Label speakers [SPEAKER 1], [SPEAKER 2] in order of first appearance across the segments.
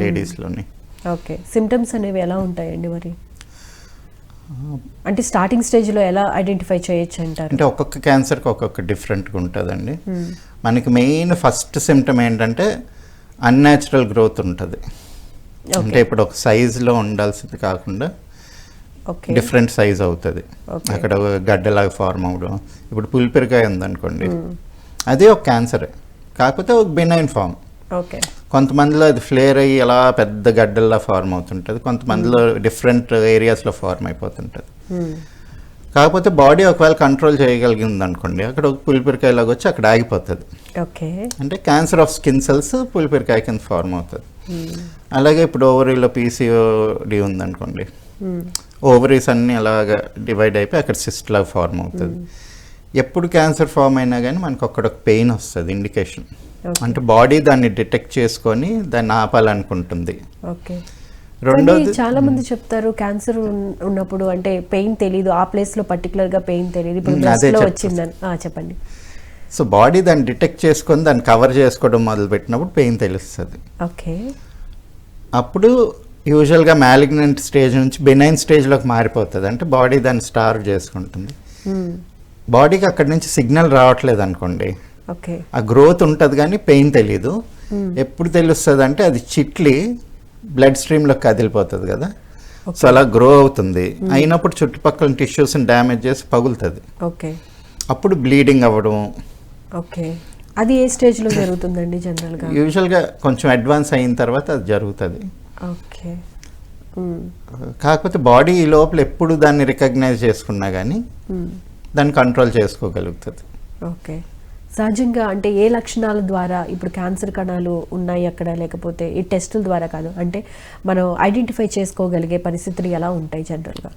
[SPEAKER 1] లేడీస్లోని
[SPEAKER 2] okay symptoms అనేవి ఎలా ఉంటాయండి మరి? అంటే స్టార్టింగ్ స్టేజ్లో ఎలా ఐడెంటిఫై చేయొచ్చు అంటారు?
[SPEAKER 1] అంటే ఒక్కొక్క క్యాన్సర్కి ఒక్కొక్క డిఫరెంట్గా ఉంటుందండి. మనకి మెయిన్ ఫస్ట్ సిమ్టమ్ ఏంటంటే అన్యాచురల్ గ్రోత్ ఉంటుంది. అంటే ఇప్పుడు ఒక సైజులో ఉండాల్సింది కాకుండా
[SPEAKER 2] ఓకే
[SPEAKER 1] డిఫరెంట్ సైజ్ అవుతుంది. అక్కడ గడ్డలాగా ఫార్మ్ అవ్వడం. ఇప్పుడు పులిపిరికాయ ఉందనుకోండి. అది ఒక క్యాన్సరే కాకపోతే ఒక బినైన్ ఫామ్
[SPEAKER 2] ఓకే
[SPEAKER 1] కొంతమందిలో అది ఫ్లేర్ అయ్యి అలా పెద్ద గడ్డల్లా ఫార్మ్ అవుతుంటుంది. కొంతమందిలో డిఫరెంట్ ఏరియాస్లో ఫార్మ్ అయిపోతుంటుంది. కాకపోతే బాడీ ఒకవేళ కంట్రోల్ చేయగలిగింది అనుకోండి అక్కడ ఒక పులిపిరికాయలాగా వచ్చి అక్కడ ఆగిపోతుంది.
[SPEAKER 2] ఓకే.
[SPEAKER 1] అంటే క్యాన్సర్ ఆఫ్ స్కిన్ సెల్స్ పులిపిరికాయ కింద ఫార్మ్ అవుతుంది. అలాగే ఇప్పుడు ఓవరీలో పీసీఓడి ఉందనుకోండి. ఓవరీస్ అన్నీ అలాగా డివైడ్ అయిపోయి అక్కడ సిస్ట్ లాగా ఫార్మ్ అవుతుంది. ఎప్పుడు క్యాన్సర్ ఫామ్ అయినా కానీ మనకు అక్కడ ఒక పెయిన్ వస్తుంది ఇండికేషన్. అంటే బాడీ దాన్ని డిటెక్ట్ చేసుకొని దాన్ని ఆపాలనుకుంటుంది.
[SPEAKER 2] ఓకే
[SPEAKER 1] రెండోది
[SPEAKER 2] చాలా మంది చెప్తారు క్యాన్సర్ ఉన్నప్పుడు అంటే పెయిన్ తెలియదు ఆ ప్లేస్లో పర్టికులర్గా పెయిన్ తెలియదు ఇప్పుడు. వచ్చిందని. చెప్పండి.
[SPEAKER 1] సో బాడీ దాన్ని డిటెక్ట్ చేసుకొని దాన్ని కవర్ చేసుకోవడం మొదలుపెట్టినప్పుడు పెయిన్ తెలుస్తుంది.
[SPEAKER 2] ఓకే
[SPEAKER 1] అప్పుడు యూజువల్గా మ్యాలిగ్నెంట్ స్టేజ్ నుంచి బెనైన్ స్టేజ్లోకి మారిపోతుంది. అంటే బాడీ దాన్ని స్టార్వ్ చేసుకుంటుంది. బాడీకి అక్కడి నుంచి సిగ్నల్ రావట్లేదు అనుకోండి. ఆ గ్రోత్ ఉంటుంది కానీ పెయిన్ తెలీదు. ఎప్పుడు తెలుస్తుంది అంటే అది చిట్లి బ్లడ్ స్ట్రీమ్లోకి కదిలిపోతుంది కదా. సో అలా గ్రో అవుతుంది. అయినప్పుడు చుట్టుపక్కల టిష్యూస్ని డ్యామేజ్ చేసి పగులుతుంది.
[SPEAKER 2] ఓకే.
[SPEAKER 1] అప్పుడు బ్లీడింగ్ అవ్వడం.
[SPEAKER 2] ఓకే. అది ఏ స్టేజ్లో జరుగుతుందండి జనరల్గా
[SPEAKER 1] యూజువల్గా కొంచెం అడ్వాన్స్ అయిన తర్వాత అది జరుగుతుంది.
[SPEAKER 2] ఓకే.
[SPEAKER 1] కాకపోతే బాడీ ఈ లోపల ఎప్పుడు దాన్ని రికగ్నైజ్ చేసుకున్నా కానీ. దాన్ని కంట్రోల్ చేసుకోగలుగుతుంది.
[SPEAKER 2] ఓకే. సహజంగా అంటే ఏ లక్షణాల ద్వారా ఇప్పుడు క్యాన్సర్ కణాలు ఉన్నాయి అక్కడ? లేకపోతే ఈ టెస్టుల ద్వారా కాదు. అంటే మనం ఐడెంటిఫై చేసుకోగలిగే పరిస్థితులు ఎలా ఉంటాయి జనరల్గా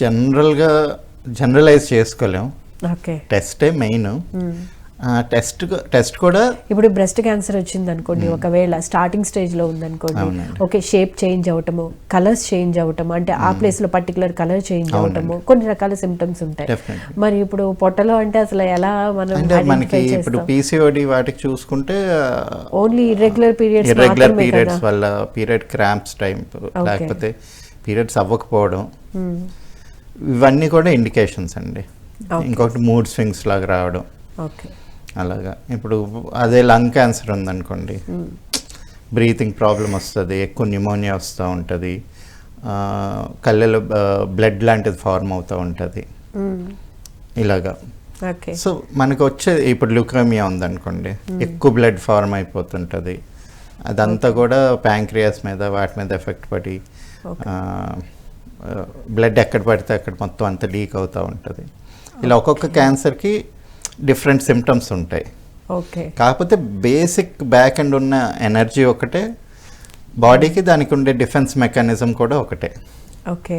[SPEAKER 1] జనరల్గా జనరలైజ్ చేసుకోలేం.
[SPEAKER 2] ఓకే.
[SPEAKER 1] టెస్టే మెయిన్ టెస్ట్ టెస్ట్ కూడా
[SPEAKER 2] ఇప్పుడు బ్రెస్ట్ క్యాన్సర్ వచ్చింది అనుకోండి ఒకవేళ స్టార్టింగ్ స్టేజ్లో ఉందనుకోండి. ఓకే షేప్ చేంజ్ అవటము కలర్స్ చేంజ్ అవటము అంటే ఆ ప్లేస్లో పర్టికులర్ కలర్ చేంజ్ అవటము కొన్ని రకాల సిమ్టమ్స్ ఉంటాయి. మరి ఇప్పుడు పొట్టలో అంటే అసలు ఎలా మనం
[SPEAKER 1] అంటే మనకి ఇప్పుడు పీసీఓడి వాటికి చూసుకుంటే
[SPEAKER 2] only irregular periods
[SPEAKER 1] irregular periods వల్ల పీరియడ్ క్రాంప్స్ టైం లేకపోతే పీరియడ్స్ అవ్వకపోవడం.
[SPEAKER 2] మ్మ్.
[SPEAKER 1] ఇవన్నీ కూడా ఇండికేషన్స్ అండి. ఇంకొకటి మూడ్ స్వింగ్స్ లాగా రావడం.
[SPEAKER 2] ఓకే.
[SPEAKER 1] అలాగా. ఇప్పుడు అదే లంగ్ క్యాన్సర్ ఉందనుకోండి. బ్రీతింగ్ ప్రాబ్లం వస్తుంది ఎక్కువ న్యూమోనియా వస్తూ ఉంటుంది కళ్ళలో బ్లడ్ లాంటిది ఫార్మ్ అవుతూ ఉంటుంది. ఇలాగా.
[SPEAKER 2] ఓకే.
[SPEAKER 1] సో మనకు వచ్చే ఇప్పుడు ల్యూకేమియా ఉందనుకోండి ఎక్కువ బ్లడ్ ఫార్మ్ అయిపోతుంటుంది. అదంతా కూడా ప్యాంక్రియాస్ మీద వాటి మీద ఎఫెక్ట్ పడి బ్లడ్ ఎక్కడ పడితే అక్కడ మొత్తం అంతా లీక్ అవుతూ ఉంటుంది. ఇలా ఒక్కొక్క క్యాన్సర్కి డిఫరెంట్ సిమ్టమ్స్ ఉంటాయి.
[SPEAKER 2] ఓకే.
[SPEAKER 1] కాకపోతే బేసిక్ బ్యాక్ ఎండ్ ఉన్న ఎనర్జీ ఒకటే బాడీకి దానికి ఉండే డిఫెన్స్ మెకానిజం కూడా ఒకటే.
[SPEAKER 2] ఓకే.